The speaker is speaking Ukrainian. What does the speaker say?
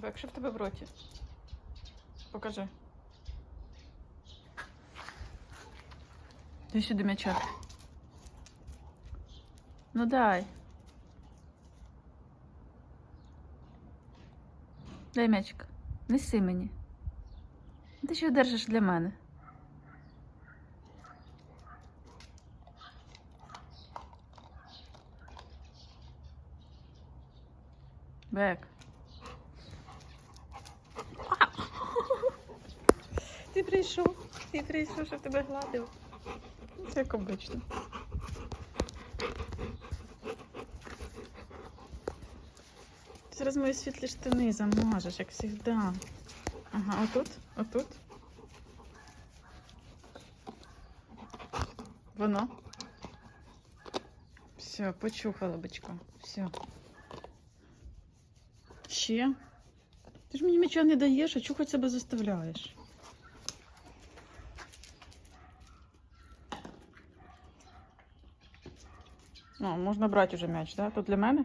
Бо якщо в тебе в роті. Покажи. Дай сюди м'яча. Ну дай. Дай м'ячик. Неси мені. Ти що держиш для мене? Бек. Ти прийшов, ти прийшов, щоб тебе гладив. Це як обично. Зараз мої світлі штани замажеш, як завжди. Ага, отут, отут. Воно. Все, почухала бичка. Все. Ще. Ти ж мені м'яча не даєш, а чухать себе заставляєш. Ну, можна брати вже м'яч? Да? То для мене?